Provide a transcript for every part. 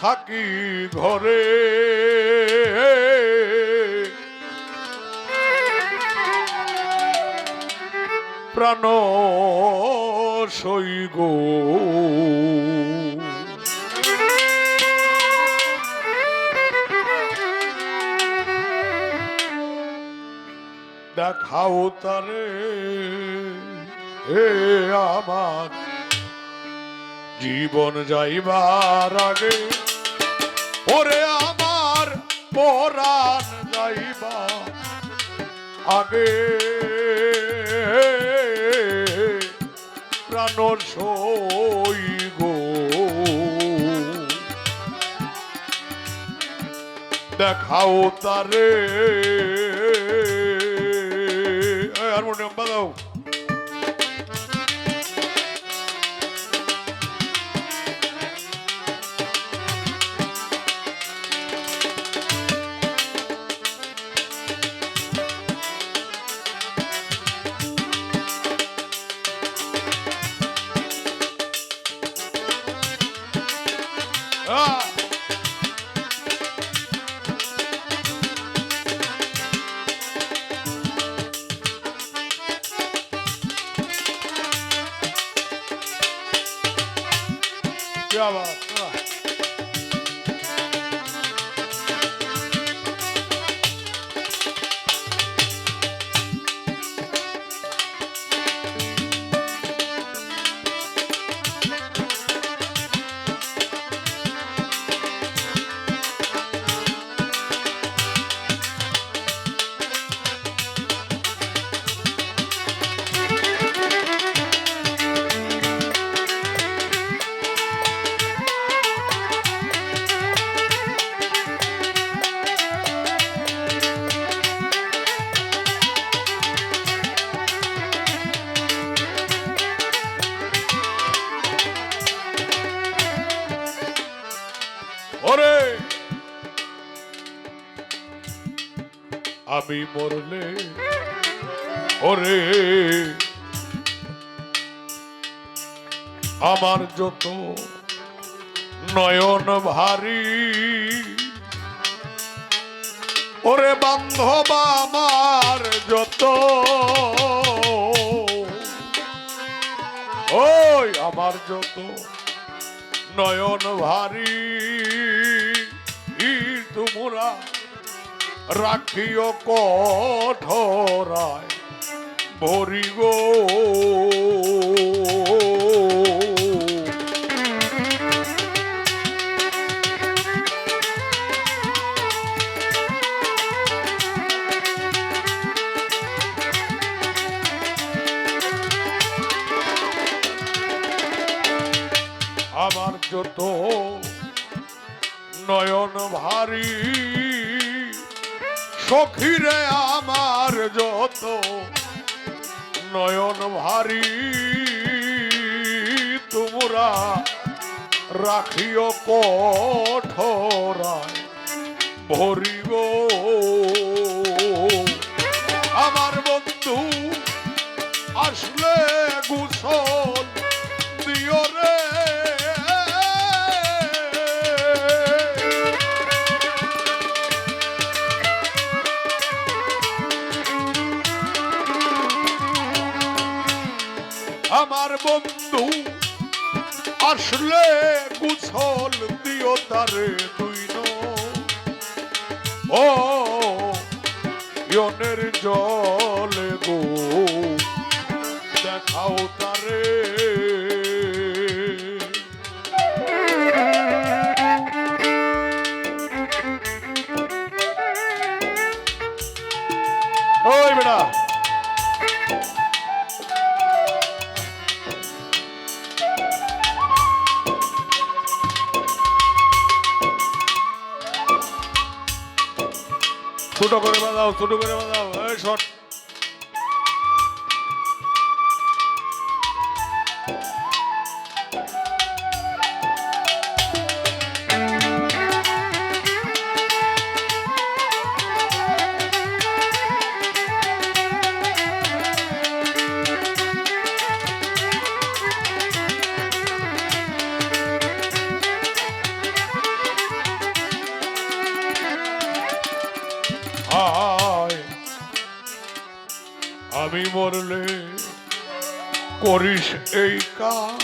থাকি ঘরে। প্রাণ সই গো। দেখাও তারে হে আমার। জীবন যাইবার আগে ওরে আমার পরাণ যাইবা আগে প্রাণ সই দেখাও তারে। হারমোনিয়াম বাজাও Chama. আমি মরলে, ওরে, আমার যত নয়ন ভারী, ওরে বান্ধব আমার যত, ওই আমার যত নয়ন ভারী তোমরা রাখিও কঠরায় ভরি গো আমার যত নয়ন ভারী সখীরে আমার যত নয়ন ভারী তোমরা রাখিও কঠোরায় ভরিব। আমার বন্ধু আসলে গুছল দিও তারে তুই ও ইয়নের জলে গো দেখাও তারে। ছোট করে বাজাও এই আমি মরলে করিস এই কাজ।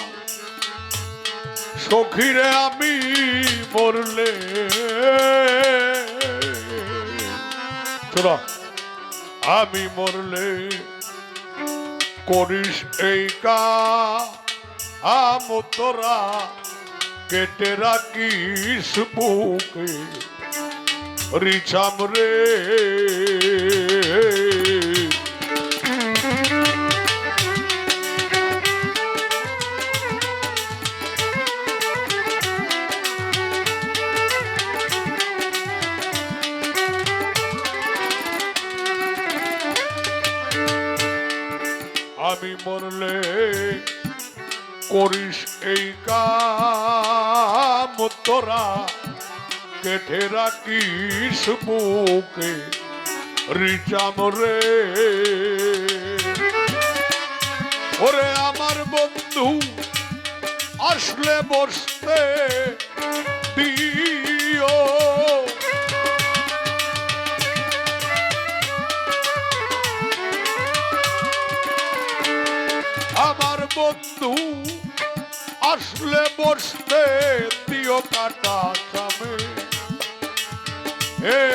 সখীরে আমি মরলে শোনো, আমি মরলে করিস এই কাজ। আম তোরা কেটে রাখিস বুকে রিচাম রে মরলে করিস এই কাম তোরা, কেটে রাখিস বুকে রিচাম রে। ওরে আমার বন্ধু, আসলে বসতে দিও। বন্ধু আসলে বসতে দিও কাটা চামে। হে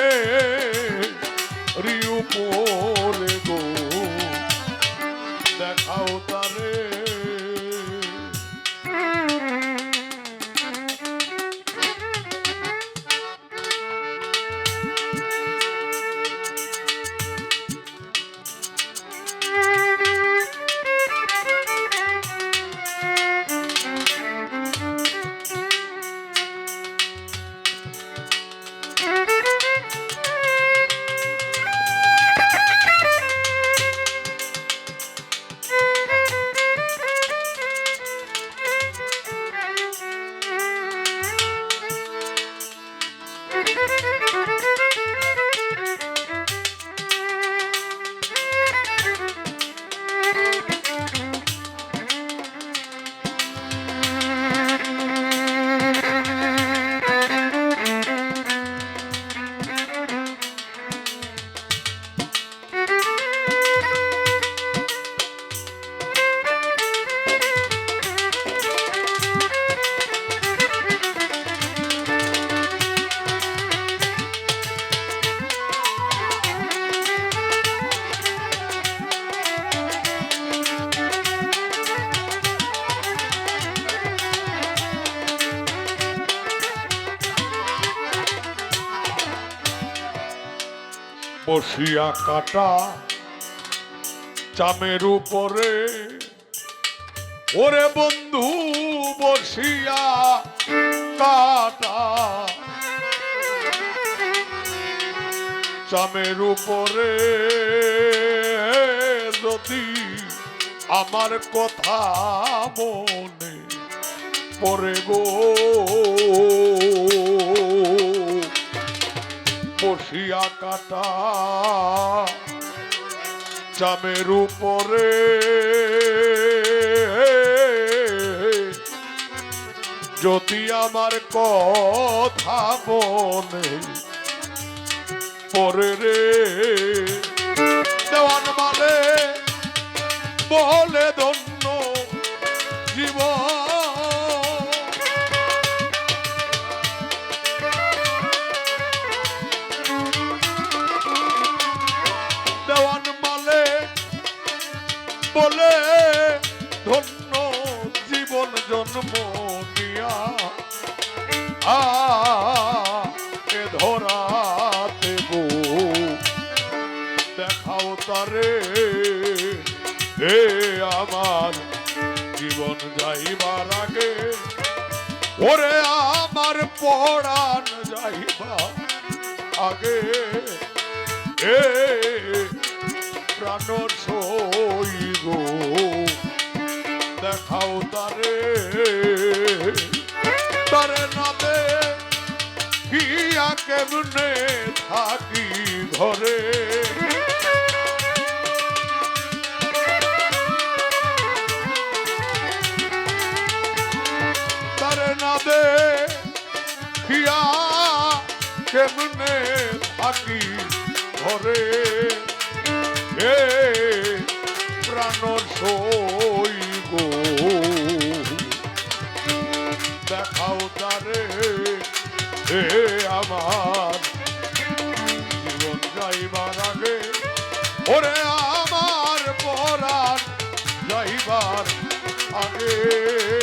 বসিয়া কাটা, চামের উপরে। ওরে বন্ধু, বসিয়া কাটা। চামের উপরে যদি আমার কথা মনে পরে গো। বসিয়া কাটা। চামের উপরে যদি আমার কথা মনে পরে রে দেওয়ান মানে বলে ধন্য জীবন। দেখাও তারে হে আমার জীবন যাইবার আগে, ওরে আমার পড়ান যাইবা আগে এ প্রাণ সই গো দেখাও তারে তারে নামে কিয়া কেমনে থাকি ঘরে তারে না কেমনে থাকি ঘরে? এ প্রাণ সই গো দেখাও তারে, হে আমার। জীবন যাইবার আগে, ওরে আমার পরাণ যাইবার আগে।